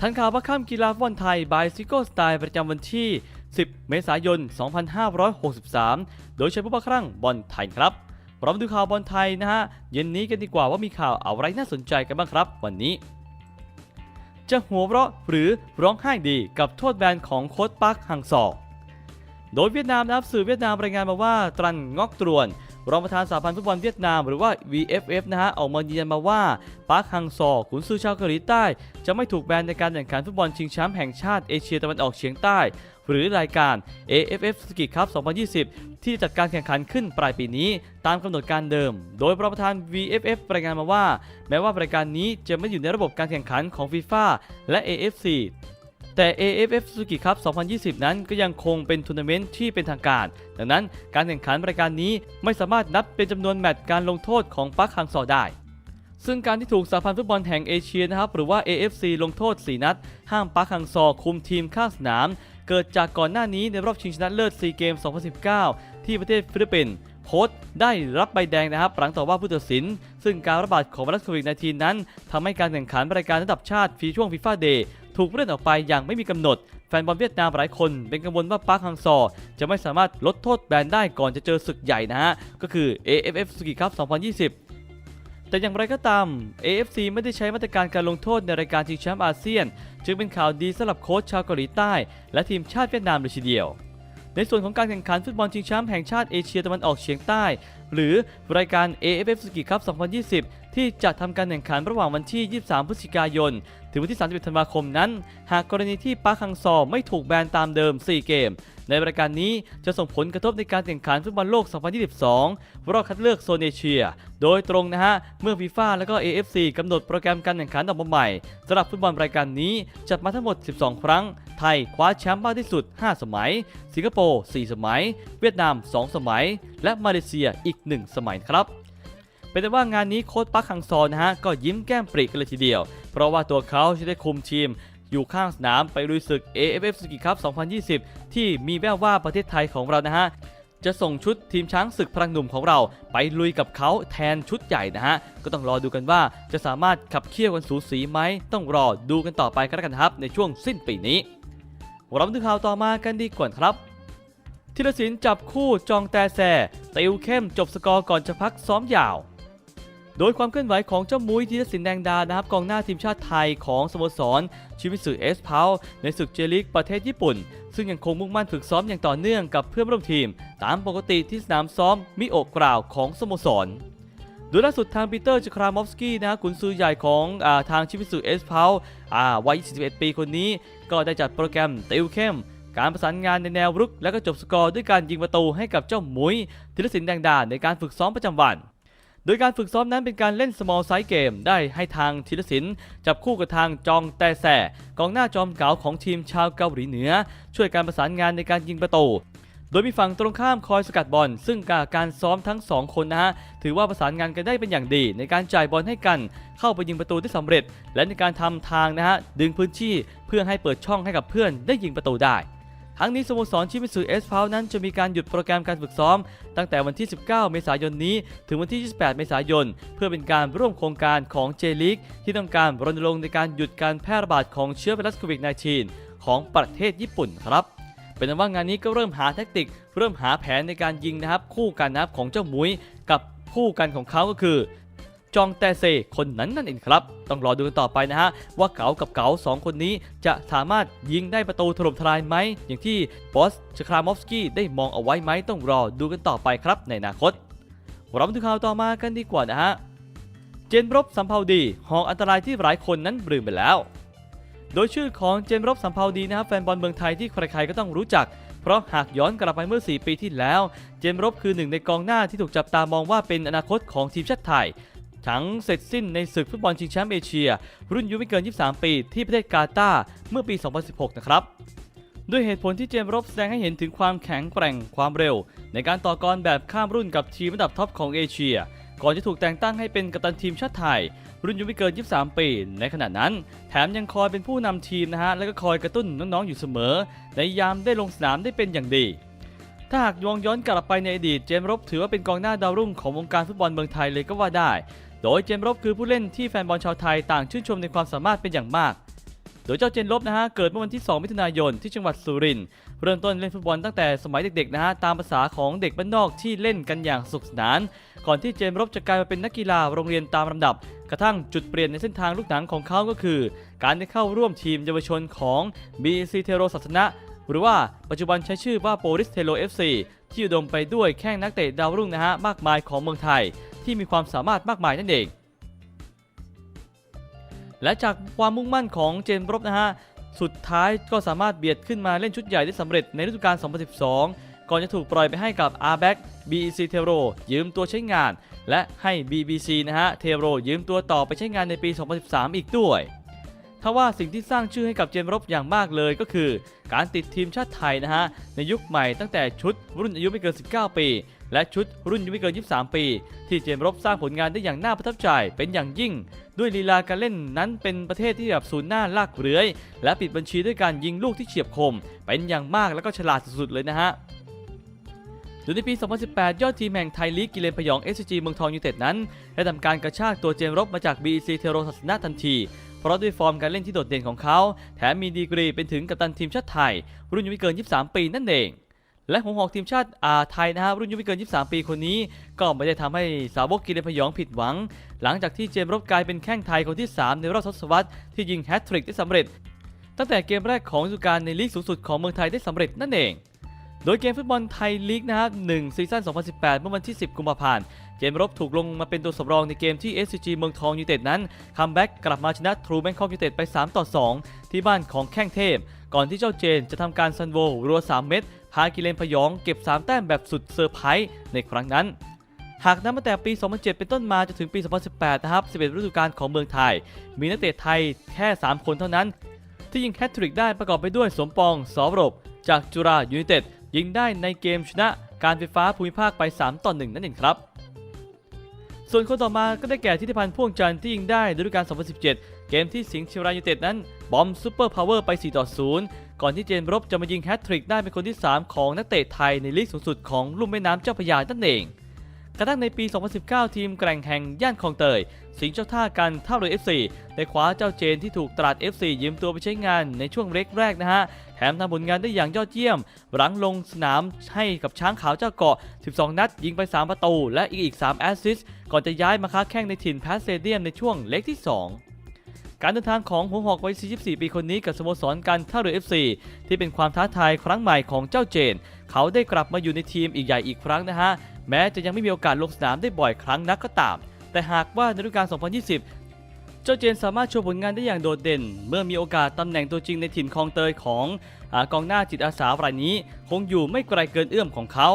ทันข่าวว่าข้ามกีฬาฟุตบอลไทยบายซิโก้สไตล์ประจำวันที่ 10 เมษายน 2563 โดยใช้ผู้บังครั่งบอลไทยครับเรามาดูข่าวบอลไทยนะฮะ เย็นนี้กันดีกว่าว่ามีข่าวอะไรน่าสนใจกันบ้างครับ วันนี้ จะหัวเราะหรือร้องไห้ดีกับโทษแบนของโค้ชปักฮังซอโดยเวียดนามนะครับสื่อเวียดนามรายงานมาว่าตรันงอกตรวน รองประธานสหพันธ์ฟุตบอลเวียดนาม หรือว่า VFF นะฮะออกมายืนยันมาว่าปาร์คฮังซอขุนซือชาวเกาหลีใต้ จะไม่ถูกแบนในการแข่งขันฟุตบอลชิงแชมป์แห่งชาติเอเชียตะวันออกเฉียงใต้ หรือรายการ AFF s k i Cup 2020 ที่จัดการแข่งขันขึ้นปลายปีนี้ตามกำหนดการเดิม โดยรประธาน VFF รายงานมาว่า แม้ว่ารายการนี้จะไม่อยู่ในระบบการแข่งขันของ FIFA และ AFC แต่ AFF Suzuki Cup 2020 นั้นก็ยังคงเป็นทัวร์นาเมนต์ที่เป็นทางการ ดังนั้นการแข่งขันรายการนี้ไม่สามารถนับเป็นจำนวนแมตช์การลงโทษของปักฮังซอได้ ซึ่งการที่ถูกสหพันธ์ฟุตบอลแห่งเอเชียนะครับหรือว่า AFC ลงโทษ 4 นัด ห้ามปักฮังซอคุมทีมข้างสนาม เกิดจากก่อนหน้านี้ในรอบชิงชนะเลิศซีเกม 2019 ที่ประเทศฟิลิปปินส์โค้ชได้รับใบแดงนะครับหลังต่อว่าผู้ตัดสิน ซึ่งการระบาดของไวรัสโควิด -19 นั้นทำให้การแข่งขันรายการระดับชาติฟีช่วงฟีฟ่าเดย์ ถูกเลื่อนออกไปอย่างไม่มีกำหนด แฟนบอลเวียดนามหลายคน เป็นกังวลว่าปาร์คฮังซอ จะไม่สามารถลดโทษแบนได้ก่อนจะเจอศึกใหญ่นะฮะ ก็คือ AFF Suzuki Cup 2020แต่อย่างไรก็ตาม AFC ไม่ได้ใช้มาตรการการลงโทษในรายการชิงแชมป์อาเซียน จึงเป็นข่าวดีสำหรับโค้ชชาวเกาหลีใต้ และทีมชาติเวียดนามเลยทีเดียว ในส่วนของการแข่งขันฟุตบอลชิงแชมป์แห่งชาติเอเชียตะวันออกเฉียงใต้ หรือรายการ AFF Suzuki Cup 2020 ที่จะทำการแข่งขันระหว่างวันที่ 23 พฤศจิกายน ถึงวันที่ 31 ธันวาคมนั้น หากกรณีที่ปาร์คฮังซอไม่ถูกแบนตามเดิม 4 เกม ในรายการนี้จะส่งผลกระทบในการแข่งขันฟุตบอลโลก 2022 รอบคัดเลือกโซนเอเชีย โดยตรงนะฮะ เมื่อฟีฟ่าและก็ AFC กำหนดโปรแกรมการแข่งขันออกมาใหม่สำหรับฟุตบอลรายการนี้จัดมาทั้งหมด 12 ครั้ง ไทยคว้าแชมป์มากที่สุด 5 สมัย สิงคโปร์ 4 สมัย เวียดนาม 2 สมัย และมาเลเซียอีก1 สมัยครับเป็นแต่ว่างานนี้โค้ชปักฮังซอนนะฮะก็ยิ้มแก้มปริกันเลยทีเดียว เพราะว่าตัวเขาจะได้คุมทีมอยู่ข้างสนามไปลุยศึก AFF Suzuki Cup 2020 ที่มีแววว่าประเทศไทยของเรานะฮะ จะส่งชุดทีมช้างศึกพลังหนุ่มของเรา ไปลุยกับเขาแทนชุดใหญ่นะฮะ ก็ต้องรอดูกันว่าจะสามารถขับเคี่ยวกันสูสีไหม ต้องรอดูกันต่อไปกันแล้วกันครับ ในช่วงสิ้นปีนี้เรามาดูข่าวต่อมากันดีกว่าครับ ธีรศิลป์จับคู่จองแต่แซติวเข้มจบสกอร์ก่อนจะพักซ้อมยาว โดยความเคลื่อนไหวของเจ้ามุ้ยธีรศิลป์แดงดานะครับกองหน้าทีมชาติไทยของสโมสร ชิมิสึเอสพาวในศึกเจลิกประเทศญี่ปุ่น ซึ่งยังคงมุ่งมั่นฝึกซ้อมอย่างต่อเนื่องกับเพื่อนร่วมทีม ตามปกติที่สนามซ้อมมิโอกกล่าวของสโมสรโดยล่าสุดทางปีเตอร์จครามอฟสกี้นะกุนซือใหญ่ของอาทางชิมิสึเอสพาววัย41ปีคนนี้ ก็ได้จัดโปรแกรมติวเข้ม การประสานงานในแนวรุก และก็จบสกอร์ด้วยการยิงประตูให้กับเจ้าหมุยธีรศิลป์แดงดาในการฝึกซ้อมประจำวัน โดยการฝึกซ้อมนั้นเป็นการเล่น small size game ได้ให้ทางธีรศิลป์จับคู่กับทางจองแต่แสกองหน้าจอมเก๋าของทีมชาวเกาหลีเหนือ ช่วยการประสานงานในการยิงประตูโดยมีฝั่งตรงข้ามคอยสกัดบอล ซึ่งการซ้อมทั้ง 2 คนนะฮะ ถือว่าประสานงานกันได้เป็นอย่างดี ในการจ่ายบอลให้กัน เข้าไปยิงประตูได้สำเร็จ และในการทำทางนะฮะ ดึงพื้นที่เพื่อให้เปิดช่องให้กับเพื่อนได้ยิงประตูได้ ทั้งนี้สโมสรชิมิสึเอสพาวนั้นจะมีการหยุดโปรแกรมการฝึกซ้อม ตั้งแต่วันที่ 19 เมษายนนี้ ถึงวันที่ 28 เมษายน เพื่อเป็นการร่วมโครงการของเจลิกที่ต้องการรณรงค์ในการหยุดการแพร่ระบาดของเชื้อไวรัสโควิด -19 ของประเทศญี่ปุ่นครับเป็นนั้นว่างานนี้ก็เริ่มหาแทคติก เริ่มหาแผนในการยิงนะครับ คู่กันนะครับของเจ้ามุ้ยกับคู่กันของเขาก็คือ จองแตเซคนนั้นนั่นเองครับ ต้องรอดูกันต่อไปนะฮะ ว่าเก๋ากับเก๋าสองคนนี้จะสามารถยิงได้ประตูถล่มทลายไหม อย่างที่บอสชครามอฟสกี้ได้มองเอาไว้ไหมต้องรอดูกันต่อไปครับในอนาคตเรามาดูข่าวต่อมากันดีกว่านะฮะเจนรบสัมภาวดีหอกอันตรายที่หลายคนนั้นลืมไปแล้ว โดยชื่อของเจนรบสัมภาวดีนะครับแฟนบอลเมืองไทยที่ใครๆก็ต้องรู้จักเพราะหากย้อนกลับไปเมื่อ 4 ปีที่แล้ว เจมรบคือหนึ่งในกองหน้าที่ถูกจับตามองว่าเป็นอนาคตของทีมชาติไทย ทั้งเสร็จสิ้นในศึกฟุตบอลชิงแชมป์เอเชีย รุ่นอายุไม่เกิน 23 ปี ที่ประเทศกาตาร์เมื่อปี 2016 นะครับด้วยเหตุผลที่เจมส์รบแสดงให้เห็นถึงความแข็งแกร่งความเร็ว ในการต่อกรแบบข้ามรุ่นกับทีมระดับท็อปของเอเชีย ก่อนจะถูกแต่งตั้งให้เป็นกัปตันทีมชาติไทย รุ่นอายุไม่เกิน 23 ปี ในขณะนั้น แถมยังคอยเป็นผู้นำทีมนะฮะ และก็คอยกระตุ้นน้องๆอยู่เสมอ ในยามได้ลงสนามได้เป็นอย่างดี ถ้าหากยองย้อนกลับไปในอดีต เจมส์รบถือว่าเป็นกองหน้าดาวรุ่งของวงการฟุตบอลเมืองไทยเลยก็ว่าได้ โดยเจมรบคือผู้เล่นที่แฟนบอลชาวไทยต่างชื่นชมในความสามารถเป็นอย่างมาก โดยเจ้าเจนลบนะฮะเกิดเมื่อวันที่ 2 มิถุนายนที่จังหวัดสุรินทร์เริ่มต้นเล่นฟุตบอลตั้งแต่สมัยเด็กๆนะฮะตามภาษาของเด็กบ้านนอกที่เล่นกันอย่างสนุกสนาน ก่อนที่เจนลบจะกลายมาเป็นนักกีฬาโรงเรียนตามลำดับ กระทั่งจุดเปลี่ยนในเส้นทางลูกหนังของเขาก็คือ การได้เข้าร่วมทีมเยาวชนของ BC เทโรศาสนะหรือว่าปัจจุบันใช้ชื่อว่าโปลิสเทโ o FC ที่อุดมไปด้วยแข้งนักเตะดาวรุ่งนะฮะมากมายของเมืองไทย ที่มีความสามารถมากมายนั่นเอง และจากความมุ่งมั่นของเจนรบนะฮะ สุดท้ายก็สามารถเบียดขึ้นมาเล่นชุดใหญ่ได้สำเร็จในฤดูกาล 2012 ก่อนจะถูกปล่อยไปให้กับ r b a c BEC t e r o ยืมตัวใช้งาน และให้ BBC นะฮะ t e r o ยืมตัวต่อไปใช้งานในปี 2013 อีกด้วยทว่าสิ่งที่สร้างชื่อให้กับเจนรบอย่างมากเลยก็คือ การติดทีมชาติไทยนะฮะ ในยุคใหม่ตั้งแต่ชุดรุ่นอายุไม่เกิน 19 ปี และชุดรุ่นไม่เกิน 23 ปี ที่เจมรบสร้างผลงานได้อย่างน่าประทับใจเป็นอย่างยิ่ง ด้วยลีลาการเล่นนั้นเป็นประเทศที่แบบศูนย์หน้าลากเรือย และปิดบัญชีด้วยการยิงลูกที่เฉียบคม เป็นอย่างมากแล้วก็ฉลาดสุดๆเลยนะฮะโดยในปี 2018 ยอดทีมแห่งไทยลีกกิเลนพยอง SCG เมืองทองยูไนเต็ดนั้น ได้ทำการกระชากตัวเจมรบมาจาก BEC เทโรศาสนาทันที เพราะด้วยฟอร์มการเล่นที่โดดเด่นของเขา แถมมีดีกรีเป็นถึงกัปตันทีมชาติไทย รุ่นอายุไม่เกิน 23 ปีนั่นเอง และหัวหอกทีมชาติอาไทยนะฮะรุ่นอายุไม่เกิน 23 ปีคนนี้ ก็ไม่ได้ทำให้สาวกกิเลนพยองผิดหวัง หลังจากที่เจมส์รบกลายเป็นแข้งไทยคนที่ 3 ในรอบทศวรรษที่ยิงแฮตทริกได้สำเร็จ ตั้งแต่เกมแรกของฤดูกาลในลีกสูงสุดของเมืองไทยได้สำเร็จนั่นเอง โดยเกมฟุตบอลไทยลีกนะฮะ1ซีซั่น 2018 เมื่อวันที่ 10 กุมภาพันธ์เจมส์รบถูกลงมาเป็นตัวสำรองในเกมที่ SCG เมืองทองยูไนเต็ดนั้นคัมแบ็กกลับมาชนะทรูแบงคอกยูไนเต็ดไป 3 ต่อ 2 ที่บ้านของแข้งเทพ ก่อนที่เจ้าเจนจะทำการซันโวรัว 3 เม็ด พากิเลนพยองเก็บ 3 แต้มแบบสุดเซอร์ไพรส์ในครั้งนั้น หากนับมาแต่ปี 2007 เป็นต้นมาจนถึงปี 2018 นะครับ 11 ฤดูกาลของเมืองไทย มีนักเตะไทยแค่ 3 คนเท่านั้น ที่ยิงแฮตทริกได้ประกอบไปด้วยสมปองสอรบจากจุฬายูไนเต็ดยิงได้ในเกมชนะการไฟฟ้าภูมิภาคไป 3 ต่อ 1 นั่นเองครับ ส่วนคนต่อมาก็ได้แก่ทิติพันธ์พ่วงจันทร์ที่ยิงได้ฤดูกาล 2017 เกมที่สิงห์เชียงรายยูไนเต็ดนั้นบอมซูเปอร์พาวเวอร์ไป 4 ต่อ 0 ก่อนที่เจนรบจะมายิงแฮตทริกได้เป็นคนที่ 3 ของนักเตะไทยในลีกสูงสุดของลุ่มแม่น้ำเจ้าพระยานั่นเอง กระทั่งในปี 2019 ทีมแกร่งแห่งย่านคลองเตย สิงห์เจ้าท่ากันท่าเรือ FC ได้คว้าเจ้าเจนที่ถูกตราด FC ยืมตัวไปใช้งานในช่วงเล็กแรกนะฮะ แถมทำผลงานได้อย่างยอดเยี่ยม หลังลงสนามให้กับช้างขาวเจ้าเกาะ 12 นัด ยิงไป 3 ประตู และอีกอีก3แอสซิสต์ก่อนจะย้ายมาค้าแข่งในถิ่นแพสเซเดียมในช่วงเล็กที่ 2 การเดินทางของหัวหอกวัย 44 ปีคนนี้กับสโมสรการท่าเรือ FC ที่เป็นความท้าทายครั้งใหม่ของเจ้าเจน เขาได้กลับมาอยู่ในทีมอีกใหญ่อีกครั้งนะฮะ แม้จะยังไม่มีโอกาสลงสนามได้บ่อยครั้งนักก็ตาม แต่หากว่าในฤดูกาล 2020 เจ้าเจนสามารถโชว์ผลงานได้อย่างโดดเด่น เมื่อมีโอกาสตำแหน่งตัวจริงในถิ่นคลองเตยของอกองหน้าจิตอาสารายนี้ คงอยู่ไม่ไกลเกินเอื้อมของเขา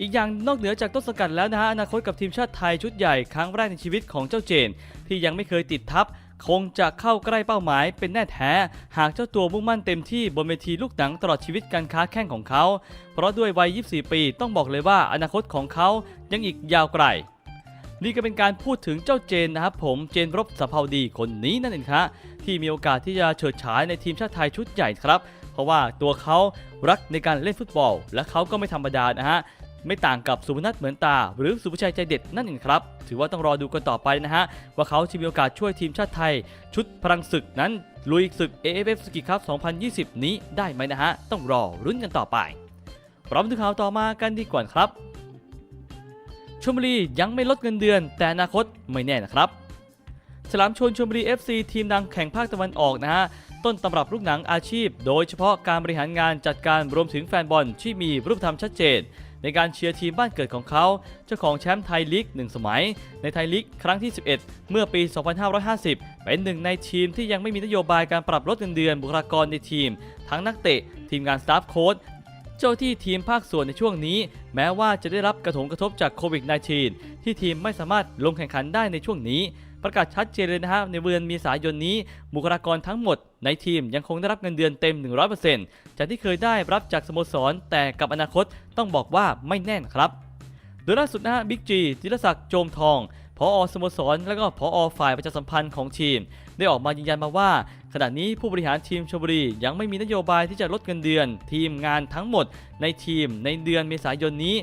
อีกอย่างนอกเหนือจากต้นสกัดแล้วนะฮะอนาคตกับทีมชาติไทยชุดใหญ่ครั้งแรกในชีวิตของเจ้าเจน ที่ยังไม่เคยติดทัพ คงจะเข้าใกล้เป้าหมายเป็นแน่แท้ หากเจ้าตัวมุ่งมั่นเต็มที่บนเวทีลูกหนังตลอดชีวิตการค้าแข่งของเขา เพราะด้วยวัย 24 ปีต้องบอกเลยว่าอนาคตของเขายังอีกยาวไกลนี่ก็เป็นการพูดถึงเจ้าเจนนะครับผมเจนรบสะเพาดีคนนี้นั่นเองครับที่มีโอกาสที่จะเฉิดฉายในทีมชาติไทยชุดใหญ่ครับ เพราะว่าตัวเขารักในการเล่นฟุตบอล และเขาก็ไม่ธรรมดานะฮะ ไม่ต่างกับสุพนัทเหมือนตา หรือสุภชัยใจเด็ดนั่นเองครับ ถือว่าต้องรอดูกันต่อไปนะฮะ ว่าเขาจะมีโอกาสช่วยทีมชาติไทย ชุดพลังศึกนั้น ลุยศึก AFF สกิครับ 2020 นี้ได้ไหมนะฮะ ต้องรอรุ้นกันต่อไปพร้อมดูข่าวต่อมากันดีกว่าครับชลบุรียังไม่ลดเงินเดือน แต่อนาคตไม่แน่นะครับฉลามชนชลบุรี FC ทีมดังแข่งภาคตะวันออกนะฮะต้นตำรับลูกหนังอาชีพ โดยเฉพาะการบริหารงานจัดการรวมถึงแฟนบอลที่มีรูปธรรมชัดเจน ในการเชียร์ทีมบ้านเกิดของเขา เจ้าของแชมป์ไทยลีก1 สมัย ในไทยลีกครั้งที่ 11 เมื่อปี 2550 เป็นหนึ่งในทีมที่ยังไม่มีนโยบายการปรับลดเงินเดือนบุคลากรในทีม ทั้งนักเตะ ทีมงานสตาฟโค้ชเจ้าที่ทีมภาคส่วนในช่วงนี้ แม้ว่าจะได้รับกระทบกระทบจากโควิด -19 ที่ทีมไม่สามารถลงแข่งขันได้ในช่วงนี้ ประกาศชัดเจนเลยนะฮะในเดือนมีสายนนี้บุคลากรทั้งหมดในทีมยังคงได้รับเงินเดือนเต็ม 100%จากที่เคยได้รับจากสโมสร แต่กับอนาคตต้องบอกว่าไม่แน่นครับ โดยล่าสุดนะฮะบิ๊กจีจิรศักดิ์โจมทองพอสโมสร และก็พอฝ่ายประชาสัมพันธ์ของทีม ได้ออกมายืนยันมาว่า ขณะนี้ผู้บริหารทีมชลบุรียังไม่มีนโยบายที่จะลดเงินเดือน ทีมงานทั้งหมดในทีมในเดือนเมษายนนี้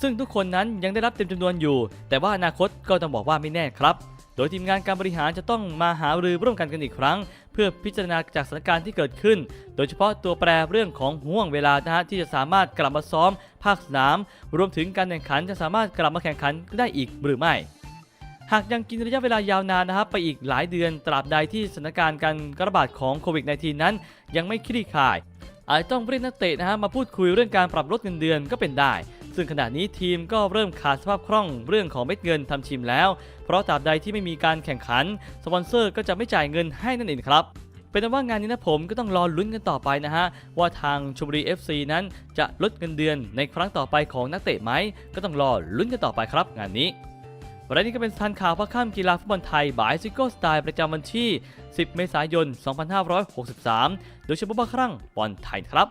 ซึ่งทุกคนนั้นยังได้รับเต็มจำนวนอยู่ แต่ว่าอนาคตก็ต้องบอกว่าไม่แน่ครับ โดยทีมงานการบริหารจะต้องมาหารือร่วมกันกันอีกครั้ง เพื่อพิจารณาจากสถานการณ์ที่เกิดขึ้น โดยเฉพาะตัวแปรเรื่องของห่วงเวลานะฮะที่จะสามารถกลับมาซ้อม ภาคสนาม รวมถึงการแข่งขันจะสามารถกลับมาแข่งขันได้อีกหรือไม่หากยังกินระยะเวลายาวนานนะครับไปอีกหลายเดือนตราบใดที่สถานการณ์การระบาดของโควิด -19 นั้น ยังไม่คลี่คลาย อาจต้องเรียกนักเตะนะฮะมาพูดคุยเรื่องการปรับลดเงินเดือนก็เป็นได้ ซึ่งขณะนี้ทีมก็เริ่มขาดสภาพคล่องเรื่องของเม็ดเงินทำทีมแล้ว เพราะตราบใดที่ไม่มีการแข่งขัน สปอนเซอร์ก็จะไม่จ่ายเงินให้นั่นเองครับเป็นต่ว่างานนี้นะผมก็ต้องรอลุ้นกันต่อไปนะฮะ ว่าทางชมบุรี FC นั้นจะลดเงินเดือนในครั้งต่อไปของนักเตะไหม ก็ต้องรอลุ้นกันต่อไปครับงานนี้วันนี้ก็เป็นทันข่าวพระข้ามกีฬาฟุตบอลไทยบายซิโก้สไตล์ประจำวันที่ 10 เมษายน 2563 โดยเฉพาะบาครั้งบอลไทยครับ